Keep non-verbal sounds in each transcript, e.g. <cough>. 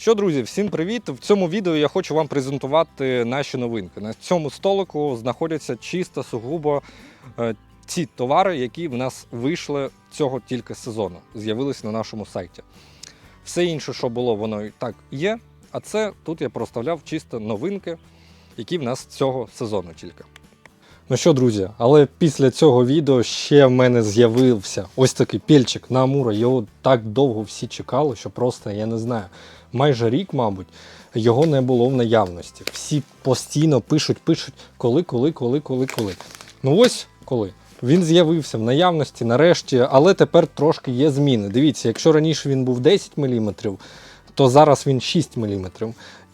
Що, друзі, всім привіт! В цьому відео я хочу вам презентувати наші новинки. На цьому столику знаходяться чисто сугубо е, ті товари, які в нас вийшли цього тільки сезону, з'явились на нашому сайті. Все інше, що було, воно і так є. А це тут я проставляв чисто новинки, які в нас цього сезону тільки. Ну що, друзі, але після цього відео ще в мене з'явився ось такий пільчик на Амура. Його так довго всі чекали, що просто я не знаю. Майже рік, мабуть, його не було в наявності. Всі постійно пишуть, пишуть, коли, коли, коли, коли, коли. Ну ось коли. Він з'явився в наявності нарешті, але тепер трошки є зміни. Дивіться, якщо раніше він був 10 мм, то зараз він 6 мм.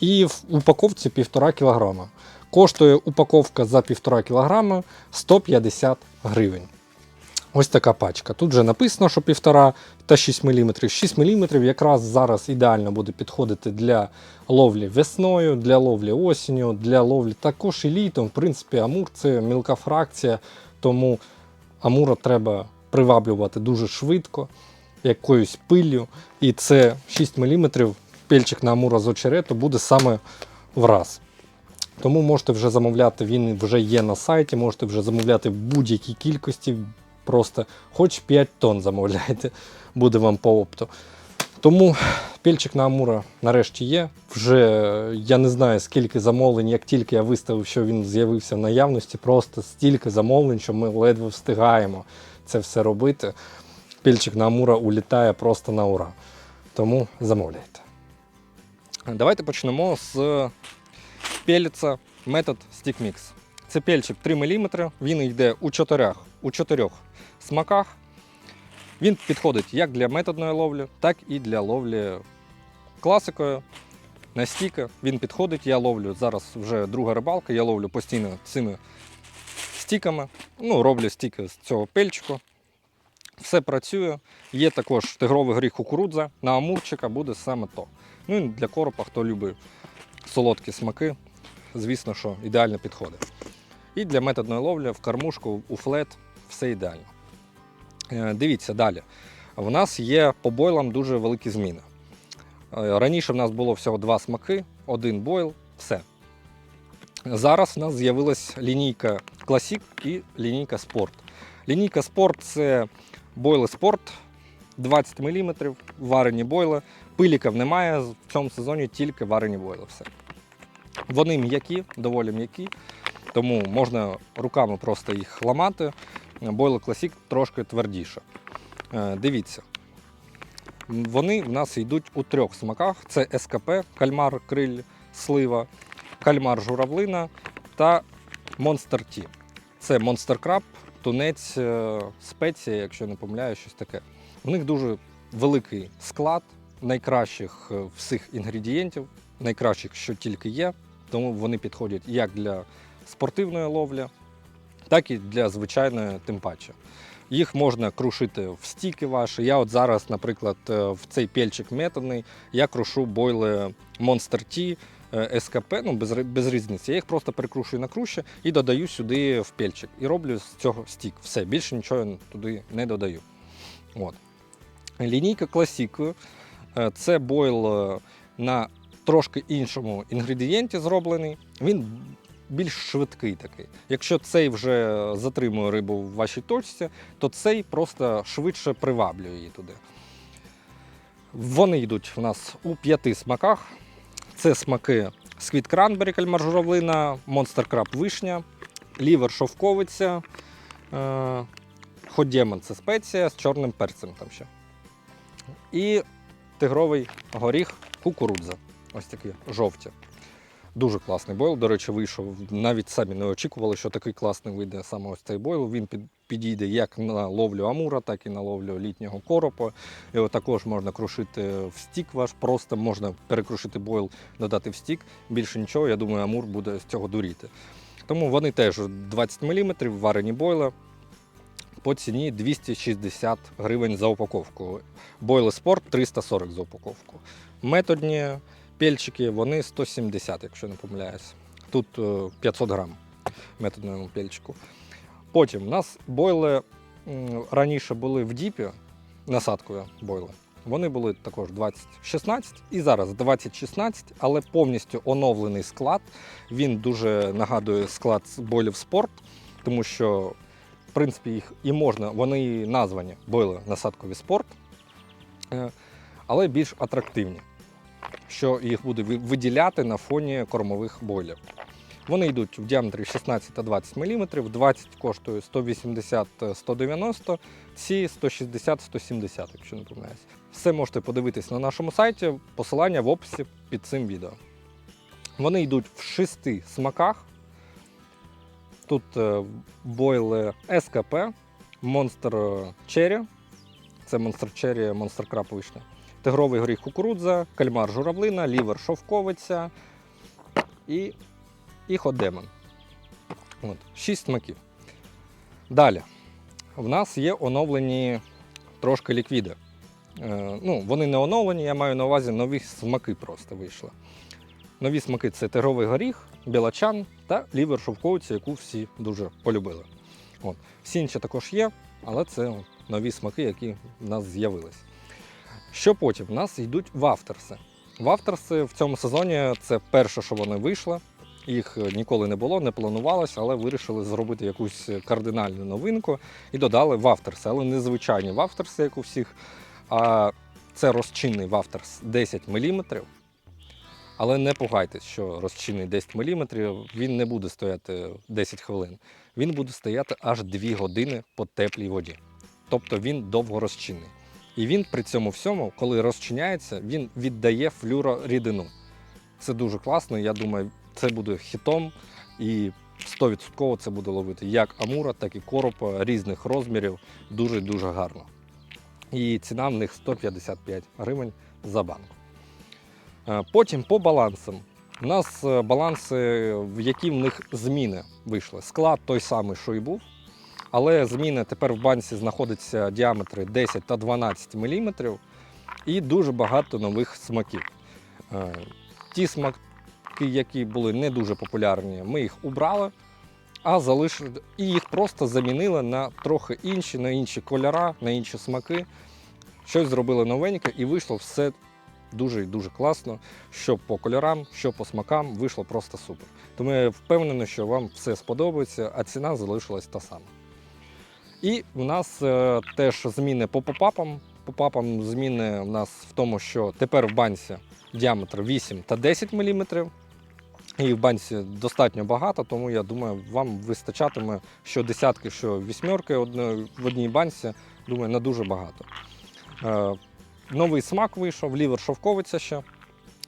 І в упаковці 1,5 кг. Коштує упаковка за 1,5 кг 150 гривень. Ось така пачка. Тут вже написано, що 1,5 та 6 мм. 6 мм якраз зараз ідеально буде підходити для ловлі весною, для ловлі осінню, для ловлі також і літом. В принципі, амур це мілка фракція, тому амура треба приваблювати дуже швидко, якоюсь пиллю. І це 6 мм пельчик на амура з очерету буде саме враз. Тому можете вже замовляти, він вже є на сайті, можете вже замовляти в будь-якій кількості, просто хоч 5 тонн замовляйте, <laughs> буде вам по опту. Тому пільчик на Амура нарешті є. Вже я не знаю скільки замовлень, як тільки я виставив, що він з'явився в наявності, просто стільки замовлень, що ми ледве встигаємо це все робити. Пільчик на Амура улітає просто на ура. Тому замовляйте. Давайте почнемо з пеліца метод Stick Mix. Це пельчик 3 мм, він йде у чотирьох, у чотирьох смаках. Він підходить як для методної ловлі, так і для ловлі класикою. На стіки він підходить. Я ловлю зараз вже друга рибалка, я ловлю постійно цими стіками. Ну, роблю стіки з цього пельчику. Все працює. Є також тигровий горіх кукурудза. На амурчика буде саме то. Ну і для коропа, хто любить солодкі смаки, звісно, що ідеально підходить. І для методної ловлі в кормушку, у флет все ідеально. Е, Дивіться далі. У нас є по бойлам дуже великі зміни. Е, Раніше в нас було всього два смаки, один бойл, все. Зараз в нас з'явилась лінійка Classic і лінійка Sport. Лінійка Sport це бойли Sport 20 мм, варені бойли. Пиліків немає, в цьому сезоні тільки варені бойли. Все. Вони м'які, доволі м'які, тому можна руками просто їх ламати. Бойло Classic трошки твердіше. Е, Дивіться. Вони в нас йдуть у трьох смаках: це СКП, кальмар, криль, слива, кальмар журавлина та Monster Tea. Це Monster Crab, тунець, е, спеція, якщо не помиляю, щось таке. В них дуже великий склад найкращих е, всіх інгредієнтів, найкращих, що тільки є. Тому вони підходять як для спортивної ловлі, так і для звичайної тим паче. Їх можна крушити в стіки ваші. Я от зараз, наприклад, е, в цей пельчик методний, я крушу бойли Monster е, СКП, ну без, без різниці. Я їх просто перекрушую на круші і додаю сюди в пельчик. І роблю з цього стік. Все, більше нічого туди не додаю. От. Лінійка класікою це бойл е, на трошки іншому інгредієнті зроблений. Він більш швидкий такий. Якщо цей вже затримує рибу в вашій точці, то цей просто швидше приваблює її туди. Вони йдуть у нас у п'яти смаках. Це смаки Sweet Cranberry, кальмар журавлина, Monster Crab вишня, лівер шовковиця, Hot – це спеція з чорним перцем там ще. І тигровий горіх кукурудза. Ось такі жовті. Дуже класний бойл. До речі, вийшов. Навіть самі не очікували, що такий класний вийде саме ось цей бойл. Він під, підійде як на ловлю амура, так і на ловлю літнього коропа. Його також можна крушити в стік ваш, просто можна перекрушити бойл, додати в стік. Більше нічого, я думаю, амур буде з цього дуріти. Тому вони теж 20 мм, варені бойли. По ціні 260 гривень за упаковку. Бойли спорт 340 за упаковку. Методні пельчики, вони 170, якщо не помиляюсь. Тут е, 500 грам методному пельчику. Потім у нас бойли раніше були в діпі, насадкою бойли. Вони були також 2016 і зараз 2016, але повністю оновлений склад. Він дуже нагадує склад бойлів спорт, тому що, в принципі, їх і можна, вони названі бойли насадкові спорт, е, але більш атрактивні, що їх буде виділяти на фоні кормових бойлів. Вони йдуть в діаметрі 16 та 20 мм, 20 коштує 180-190, ці 160-170, якщо не помиляюсь. Все можете подивитись на нашому сайті, посилання в описі під цим відео. Вони йдуть в шести смаках. Тут е, бойли СКП, Monster Cherry, це Monster Cherry, Monster Crab вишня, тигровий горіх кукурудза, кальмар журавлина, лівер шовковиця і, і ходемон. От, шість смаків. Далі. В нас є оновлені трошки ліквіди. Е, ну, вони не оновлені, я маю на увазі нові смаки просто вийшли. Нові смаки це тигровий горіх, білачан та лівер шовковиця, яку всі дуже полюбили. От. Всі інші також є, але це нові смаки, які в нас з'явились. Що потім? У нас йдуть вафтерси. Вафтерси в цьому сезоні це перше, що вони вийшли. Їх е, ніколи не було, не планувалось, але вирішили зробити якусь кардинальну новинку і додали вафтерси, але не звичайні вафтерси, як у всіх, а це розчинний вафтерс 10 мм. Але не пугайтесь, що розчинний 10 мм, він не буде стояти 10 хвилин. Він буде стояти аж 2 години по теплій воді. Тобто він довгорозчинний. І він при цьому всьому, коли розчиняється, він віддає флюрорідину. Це дуже класно. Я думаю, це буде хітом і 100% це буде ловити як амура, так і коропа різних розмірів. Дуже дуже гарно. І ціна в них 155 гривень за банку. Е, Потім по балансам. У нас е, баланси, в які в них зміни вийшли. Склад той самий, що і був. Але зміни тепер в банці знаходяться діаметри 10 та 12 мм і дуже багато нових смаків. Е, Ті смаки, які були не дуже популярні, ми їх убрали, а залишили і їх просто замінили на трохи інші, на інші кольори, на інші смаки. Щось зробили новеньке і вийшло все дуже і дуже класно. Що по кольорам, що по смакам, вийшло просто супер. Тому я впевнений, що вам все сподобається, а ціна залишилась та сама. І в нас е, теж зміни по попапам. Попапам зміни в нас в тому, що тепер в банці діаметр 8 та 10 мм. І в банці достатньо багато, тому я думаю, вам вистачатиме що десятки, що вісьмерки в одній банці. Думаю, на дуже багато. Е, новий смак вийшов, лівер шовковиця ще.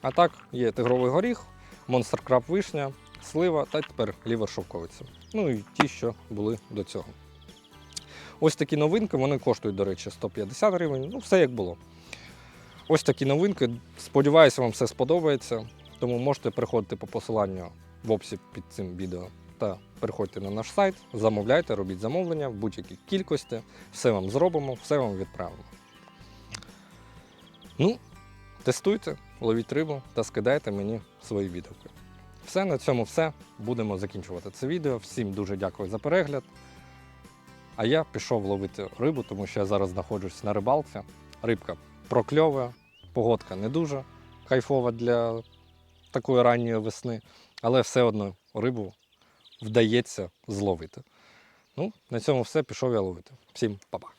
А так є тигровий горіх, монстр краб вишня, слива та тепер лівер шовковиця. Ну і ті, що були до цього. Ось такі новинки, вони коштують, до речі, 150 гривень. Ну, все як було. Ось такі новинки. Сподіваюся, вам все сподобається. Тому можете переходити по посиланню в описі під цим відео та переходьте на наш сайт, замовляйте, робіть замовлення в будь-якій кількості. Все вам зробимо, все вам відправимо. Ну, тестуйте, ловіть рибу та скидайте мені свої відгуки. Все, на цьому все. Будемо закінчувати це відео. Всім дуже дякую за перегляд. А я пішов ловити рибу, тому що я зараз знаходжусь на рибалці. Рибка прокльовує, погодка не дуже кайфова для такої ранньої весни, але все одно рибу вдається зловити. Ну, на цьому все. Пішов я ловити. Всім па-па.